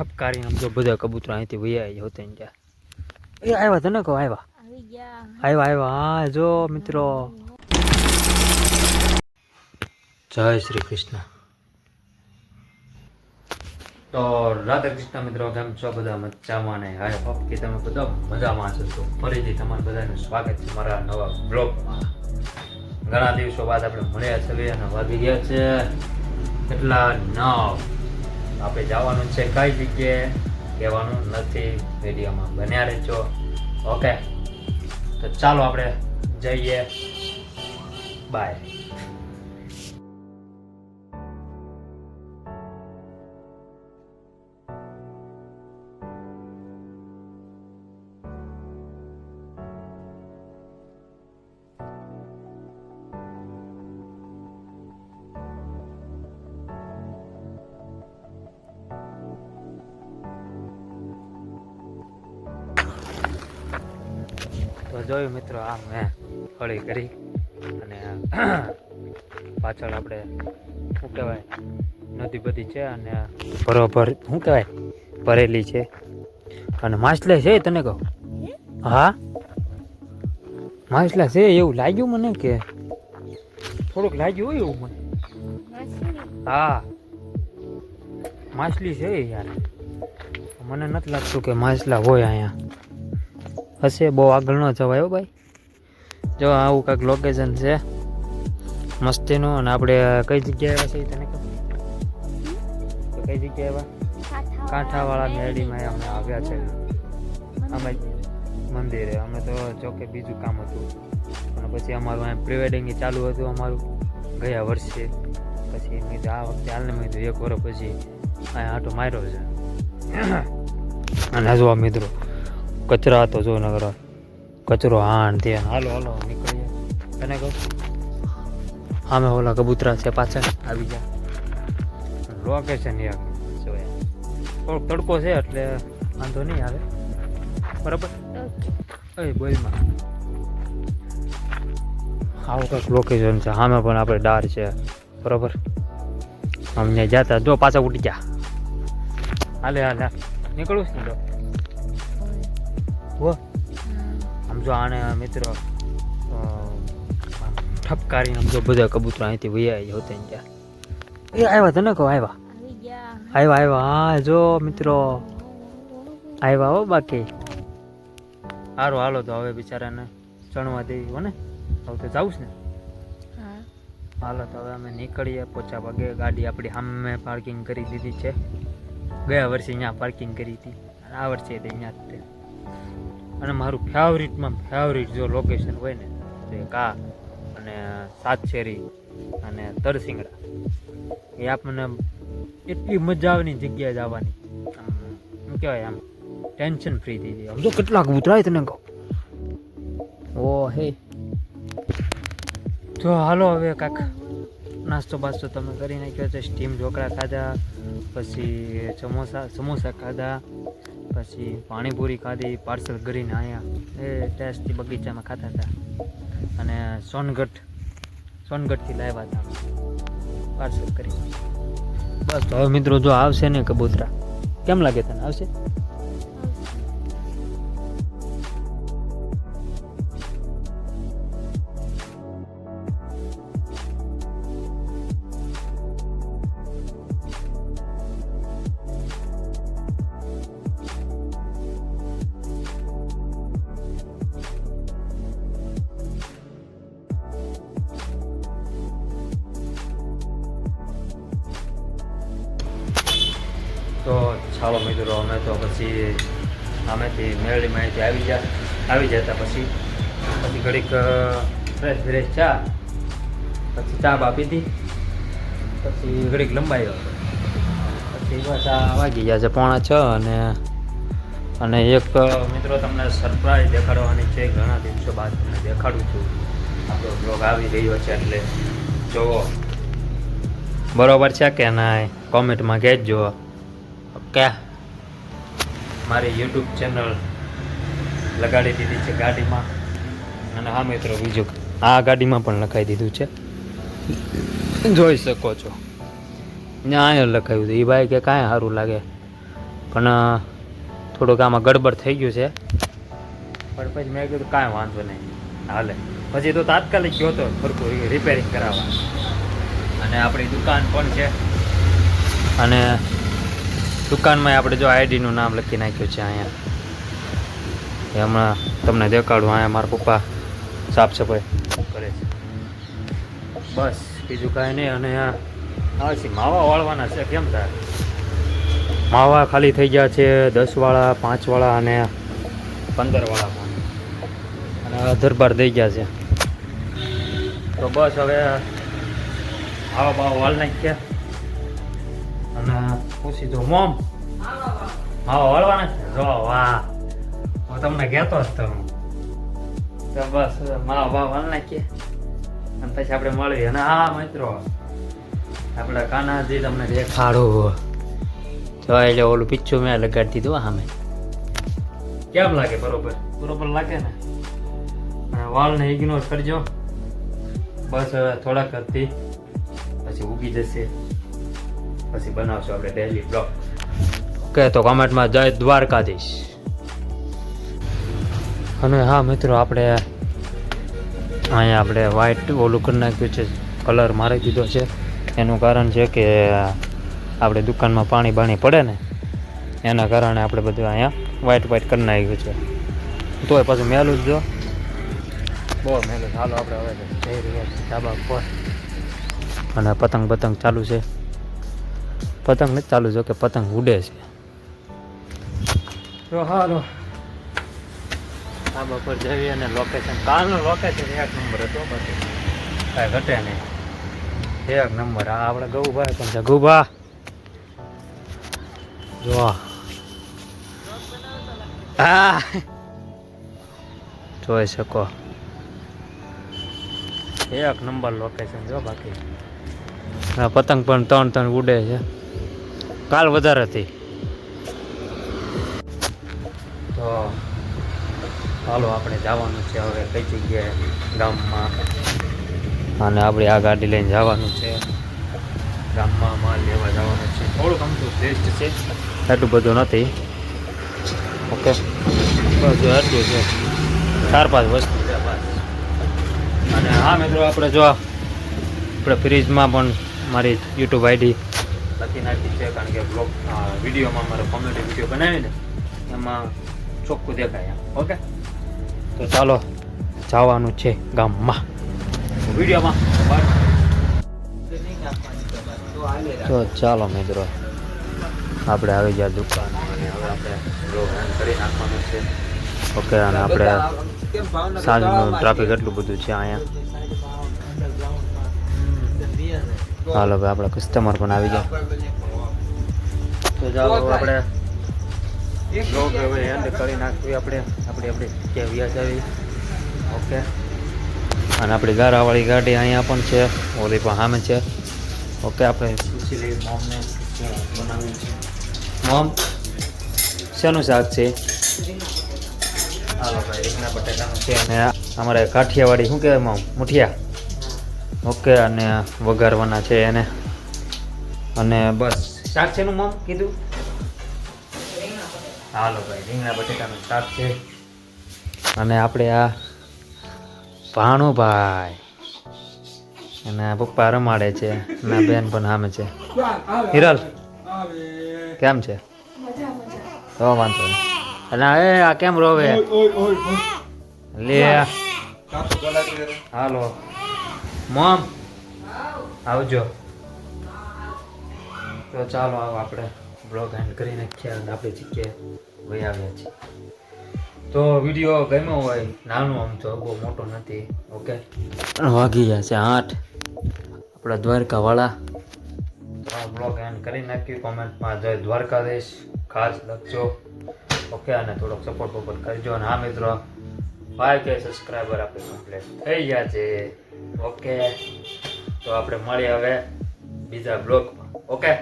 ઠપકારીને આમ જો બધા કબૂતરા અહીંથી વૈયા હોતે ગયા એ આવ્યા તને કહો આવ્યા. આવ્યા આવ્યા. હા જો મિત્રો. જય શ્રી કૃષ્ણ. તો રાધે કૃષ્ણ મિત્રો કેમ છો બધા? મજામાં ને? હાય હોપ કે તમે બધા મજામાં છો તો ફરીથી તમારું બધાનું સ્વાગત છે મારા નવા બ્લોગમાં. ઘણા દિવસો બાદ આપણે મળ્યા છે અને વાગી ગયા છે કેટલા નવ? આપણે જવાનું છે કઈ જગ્યાએ? કહેવાનું નથી. વિડીયોમાં બન્યા રહેજો. ઓકે તો ચાલો આપણે જઈએ. બાય જોયું મિત્રો આ મેં હળી કરી. અને પાછળ આપણે, શું કહેવાય, નદી બધી છે અને બરોબર, શું કહેવાય, ભરેલી છે. અને માછલા છે, તને કહું? હા? માછલા છે, એવું લાગ્યું મને કે, થોડુંક લાગ્યું હોય એવું મને. હા. માછલી છે યાર. મને નથી લાગતું કે માછલા હોય અહીંયા. હશે બહુ આગળ ન જવાય હો ભાઈ. જો આવું કાંઈક લોકેશન છે મસ્તીનું અને આપણે કઈ જગ્યાએ આવ્યા છે તને કઈ જગ્યાએ આવ્યા? કાંઠાવાળા મેળીમાં. અમે આવ્યા છે. અમે મંદિરે. અમે તો જોકે બીજું કામ હતું. અને પછી અમારું અહીંયા પ્રિવેડિંગ ચાલુ હતું અમારું ગયા વર્ષે. પછી મેં આ વખતે હાલને મેં એક વર્ષ પછી. અહીંયા આટો માર્યો છે. અને હજુ આ મિત્રો કચરા તો જો નગર. કચરો હાણ તે. હાલો હાલો નીકળીએ. તને કહું આમે ઓલા કબૂતરા છે પાછળ. આવી જા. લોકેશન યાર જોયા થોડોક તડકો છે એટલે વાંધો નહીં આવે. બરાબર? એ બોલમાં. આવું કંઈક લોકેશન છે. સામે પણ આપણે ડાર છે. બરાબર? અમને જતા. જો પાછા ઉઠી ગયા હાલે હાલે. નીકળું છે આમ જો આને મિત્રો ઠપકારીને આમ જો બધા કબૂતરો અહીંથી વૈયા હોતે ગયા એ આવ્યા તને કહો, આવ્યા? આવ્યા આવ્યા. હા, જો મિત્રો, આવ્યા હો બાકી. સારું હાલો તો હવે બિચારાને ચણવા દેવી હો ને. હવે તો જાઉં છે ને. હાલો તો હવે અમે નીકળીએ. પોચા વાગે ગાડી આપણી સામે પાર્કિંગ કરી દીધી છે. ગયા વર્ષે અહીંયા પાર્કિંગ કરી હતી. આ વર્ષે અહીંયા જ તે. અને મારું ફેવરિટમાં ફેવરિટ જો લોકેશન હોય ને, તો એ કા અને સાત શેરી અને તરસિંગડા. એ આપણને એટલી મજા આવની જગ્યાએ જવાની. શું કહેવાય આમ ટેન્શન ફ્રી થઈ જાય. સમજો કેટલા કબૂતરા તને કહું. ઓ, હે. જો હાલો હવે કાંક નાસ્તો બાસ્તો તમે કરી નાખ્યો છે સ્ટીમ ઢોકળા ખાધા, પછી સમોસા સમોસા ખાધા પછી પાણીપુરી ખાધી, પાર્સલ કરીને આવ્યા એ ટેસ્ટથી બગીચામાં ખાતા હતા. અને સોનગઢ, સોનગઢથી લાવ્યા હતા. પાર્સલ કરી બસ હવે મિત્રો, જો આવશે ને કબૂતરા, કેમ લાગે તને? આવશે? તો ચાલો મિત્રો, અમે તો પછી અમેથી મેળવી માહિતી આવી જા, આવી જતા પછી પછી ઘડીક ફ્રેશ ફ્રેશ ચા, પછી ચા બાપી હતી પછી ઘડીક લંબાયો પછી ચા વાગી ગયા છે પોણા છ અને અને એક મિત્રો તમને સરપ્રાઈઝ દેખાડવાની છે, ઘણા દિવસો બાદ તમને દેખાડું છું. આપણો બ્લોગ આવી રહ્યો છે એટલે જુઓ બરોબર છે કે ના કોમેન્ટમાં કહેજો. કે મારી યુટ્યુબ ચેનલ લગાડી દીધી છે ગાડીમાં. અને હા મિત્રો, બીજું આ ગાડીમાં પણ લખાઈ દીધું છે. જોઈ શકો છો. અહીંયા લખાયું હતું એ ભાઈ કે કાંઈ સારું લાગે. પણ થોડુંક આમાં ગડબડ થઈ ગયું છે. પણ પછી મેં કીધું કાંઈ વાંધો નહીં. હાલે. પછી તો તાત્કાલિક ગયો હતો ફરકું રિપેરિંગ કરાવવા. અને આપણી દુકાન પણ છે. અને દુકાનમાં આપણે જો આઈડીનું નામ લખી નાખ્યું છે અહીંયા. એ હમણાં તમને દેખાડું, અહીંયા મારા પપ્પા સાફ સફાઈ કરે છે. બસ, બીજું કાંઈ નહીં, અને માવા વાળવાના છે, કેમ થાય? માવા ખાલી થઈ ગયા છે, દસવાળા, પાંચવાળા અને પંદરવાળા પણ. અને દરબાર દઈ ગયા છે. તો બસ હવે આવા બાવા વાળ નાખ્યા પૂછી દો મોમ માવા વાળવાના છે. જો, વાહ. હું તમને કહેતો જ તો. હું તો બસ માવા બાવા વાળ નાખીએ. અને પછી આપણે મળીએ. અને હા, મિત્રો, આપણે કાનાજી તમને દેખાડું. જો એટલે ઓલું પીછું મેં લગાડી દીધું સામે. કેમ લાગે બરોબર? બરોબર લાગે ને? વાળને ઇગ્નોર કરજો. બસ થોડાક હતી. પછી ઉગી જશે. પછી બનાવશું આપણે ડેલી બ્લોગ ઓકે તો કોમેન્ટમાં જય દ્વારકાધીશ. અને હા મિત્રો આપણે અહીંયા આપણે વ્હાઈટ ઓલું કરી નાખ્યું છે કલર મારી દીધો છે. એનું કારણ છે કે આપણે દુકાનમાં પાણી બાણી પડે ને એના કારણે આપણે બધું અહીંયા વ્હાઈટ વ્હાઈટ કરી નાખ્યું છે. તોય પાછું મેલું જ જો બહુ મેલું હાલો આપણે હવે જઈ રહ્યા છીએ ધાબા પર અને પતંગ પતંગ ચાલુ છે. પતંગ નથી ચાલુ જો કે પતંગ ઉડે છે. તો હાલો. આ પર જેવી અને લોકેશન કાલનું લોકેશન એક નંબર હતો બાકી કાંઈ ઘટે નહીં. એક નંબર. આ આપણે ગૌભાઈ પણ છે. ગૌભા. જો હા. જોઈ શકો. એક નંબર લોકેશન જો બાકી. આ પતંગ પણ ત્રણ ત્રણ ઉડે છે. કાલ વધારે હતી. તો ચાલો આપણે જવાનું છે હવે કઈ જગ્યાએ? ગામમાં. અને આપણે આ ગાડી લઈને જવાનું છે. ગામમાં માલ લેવા જવાનું છે. થોડુંક અમથું ટેસ્ટ છે. એટલું બધું નથી. ઓકે. બસ જો એટલું છે. ચાર પાંચ વસ્તુ. છે અને હા મિત્રો આપણે જો આપણે ફ્રીજમાં પણ મારી યુટ્યુબ આઈડી લખી નાખી છે કારણ કે બ્લોગ વિડીયોમાં મારો કોમેડી વીડિયો બનાવીને એમાં ચોખ્ખું દેખાય ઓકે? તો ચાલો જવાનું છે ગામમાં. વિડીયોમાં તો ચાલો મિત્રો આપણે આવી ગયા દુકાન અને હવે આપણે કરી નાખવાનું છે. ઓકે અને આપણે સાંજનું ટ્રાફિક એટલું બધું છે અહીંયા. હાલો ભાઈ આપણા કસ્ટમર પણ આવી ગયા. તો જાઓ આપણે બ્લોગ કરી નાખવી આપણે. આપણે આપણે ઓકે. અને આપણી ગારાવાળી ગાડી અહીંયા પણ છે. ઓલી પણ સામે છે. ઓકે, આપણે મોમને બનાવ્યું મોમ, શેનું શાક છે? છે. અને અમારે કાઠિયાવાડી શું કહેવાય મોમ? મુઠિયા. ઓકે, અને વઘારવાના છે એને. અને બસ. શાક છે મોમ? કીધું? હાલો ભાઈ, રીંગણા, બટેટાનું શાક છે. અને આપણે આ ભાણુભાઈ અને પપ્પા રમાડે છે, અને બેન પણ સામે છે. હિરલ, કેમ છે? તો વાંધો અને એ, આ કેમ રોવે? લે. હાલો. મોમ. આવજો. તો ચાલો આવો આપણે બ્લોગ એન્ડ કરી નાખ્યા અને આપણી જગ્યાએ વહી આવ્યા છીએ. તો વીડિયો ગમ્યો હોય, નાનો આમ તો બહુ મોટો નથી ઓકે વાગી ગયા છે આઠ. આપણા દ્વારકાવાળા. બ્લોગ એન્ડ કરી નાખ્યું કોમેન્ટમાં જય દ્વારકાધીશ. ખાસ લખજો ઓકે અને થોડોક સપોર્ટ બપોર્ટ કરજો. અને હા મિત્રો ફાઈવ કે સબસ્ક્રાઈબર આપણે કમ્પ્લીટ થઈ ગયા છે. ઓકે તો આપણે મળીએ હવે બીજા બ્લોગમાં ઓકે